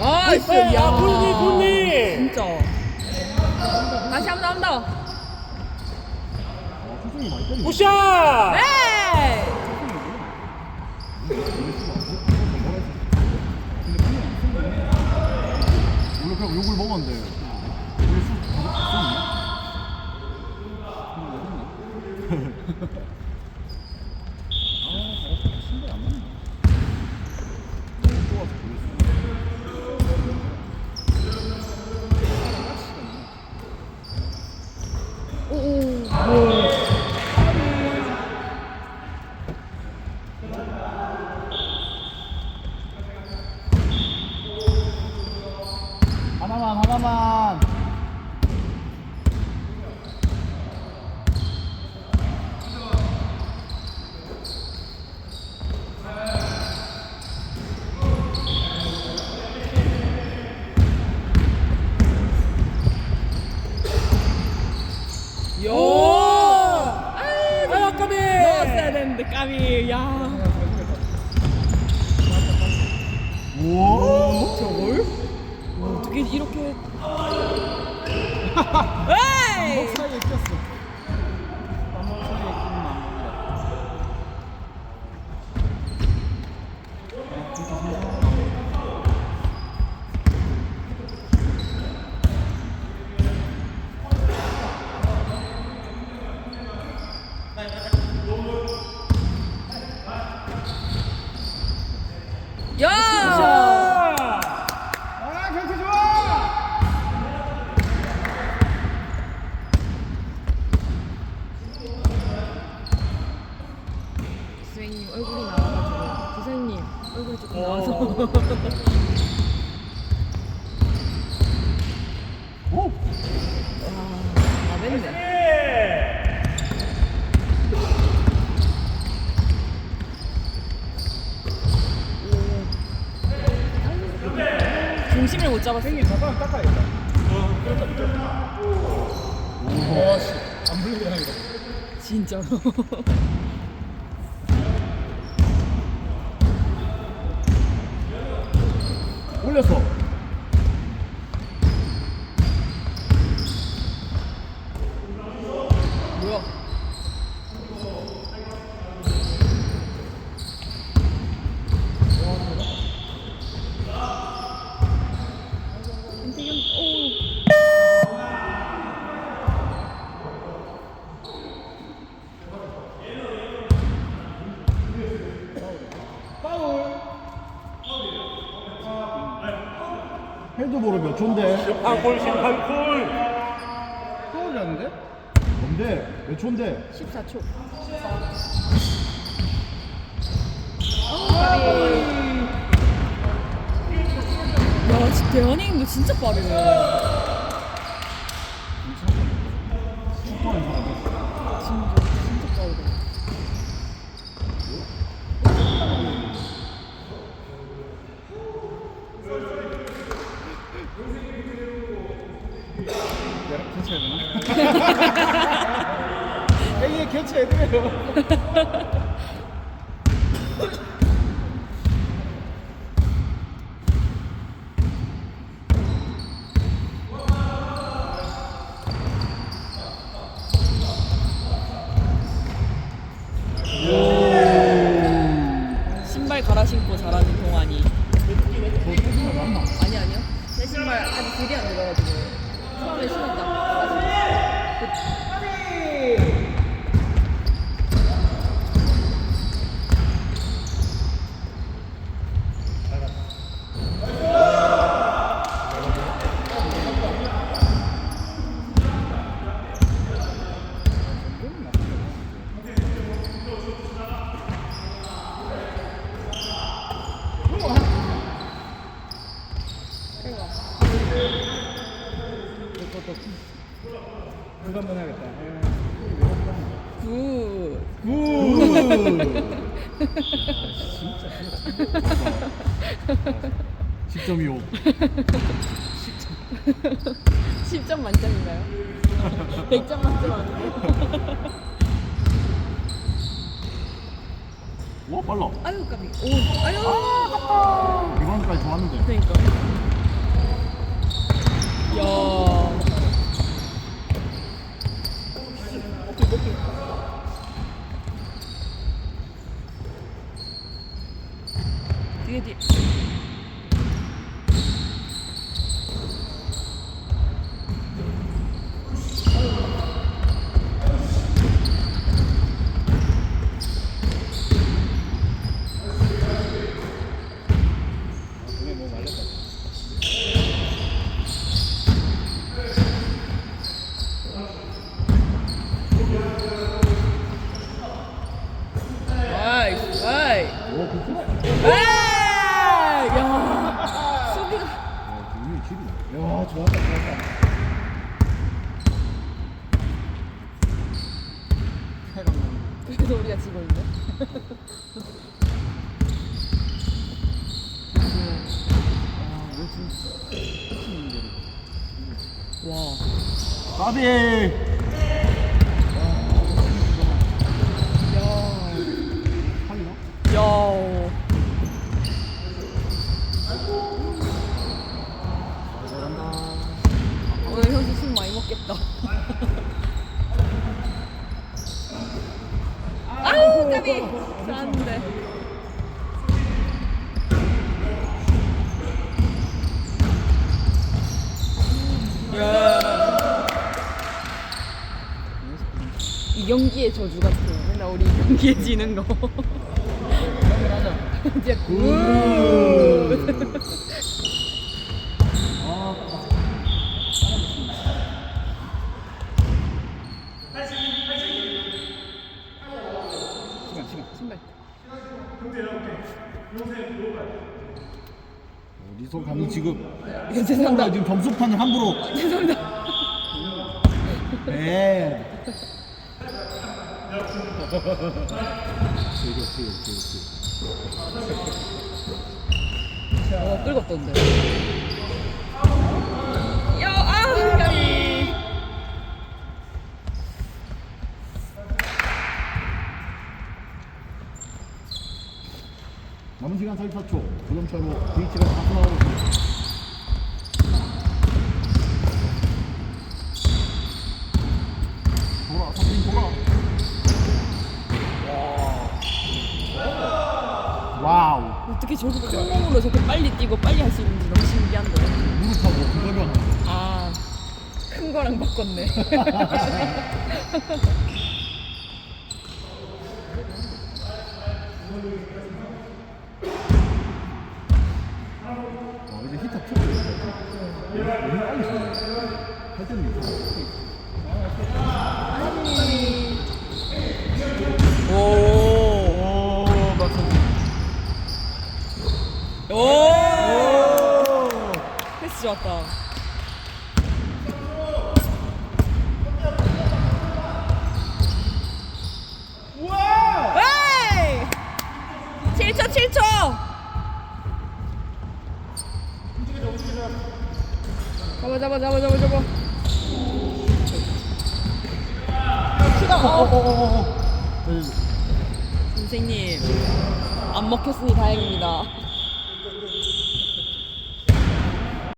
나이스. 야, 굿니, 굿니. 진짜. 다시 한 번, 한번 더. 굿샷! 네. 원래 그냥 욕을 먹었는데 원래 술 계속 갔었니? 아, 저거 신발 안 맞네. 너무 좋아서 보였어. 오. 하나만 하나만. 요. 아, 까비! 넣었어야 되는데 까비. 야. 우와. 저걸? 어떻게 이렇게? 에이! 사이에 꼈어. 땀목 사이에 끼면 안 된다. 아, 진짜 신기하다. 야! 아, 경치 좋아! 선생님 얼굴이 나와가지고 선생님 얼굴이 조금 나와서 오! 아 맵네 중심을 못 잡았어 형님 잠깐 닦아야겠다. 오, 씨. 안 불리게 하겠다. 진짜로 올렸어. 뭐야 한태경 오 헤드보로 몇 초인데? 심판골, 심판골. 파울이라는데? 뭔데? 몇 초인데? 14초. 야, 진짜 대현이님도 진짜 빠르네. 축구하는 사람이. 진짜, 진짜 빠르다. 교체해야 되나? 이게 교체해드려요. 신발 갈아 신고 잘하는 동안이. 너 태진이 맞나? 아니, 아니요. 내 신발 아직 길이 안 들어가지고. 처음에 신었다. 그- 그거 한번 해야겠다. 굿. 굿! 진짜 10점이요. 10점 만점인가요? 100점 만점 아니에요? 와 빨라. 아유 까비. 오 아유. 아 리바운드까지 좋았는데. 그러니까. 야. 먹기 먹기. 뒤에 뒤에. 나이스. 아이. 오 그렇구나. 에이! 야. 수비가 야 이게 질이네. 야 좋았다 좋았다. 그래도 우리가 지고 있네. 아왜 진짜. 와. 까비. 야. 하리나? 야. 오늘 현수 먹겠다. 아우 까비. 잘하는데. 야. 이 경기의 저주 같아. 맨날 우리 이 경기에 지는 거. 이제 굿. 시간 시간. 신발. 어디서 감히 지금 이거 죄송합니다. 나 지금 점수판을 함부로 죄송합니다. 네. 되게 되게 되게 어, 끌었던데. 야, 아, 까비. 남은 시간 44초. 그럼 차로 B치가 다 나오고 있습니다. 돌아 삼진 돌아. 와우. 어떻게 저렇게 콩몸으로 저렇게 빨리 뛰고 빨리 할 수 있는지 너무 신기한데. 무릎 타고 그거를 하는 아, 큰 거랑 바꿨네. 와 이제 히터 툭 너무 빨리 쏘네 할 때는 이상해 오. 오 맞췄네 오. 패스 좋았다. 에이! 7초 7초 잡아 잡아 잡아 잡아 잡아 키가 어. 어어어어 선생님 안 먹혔으니 다행입니다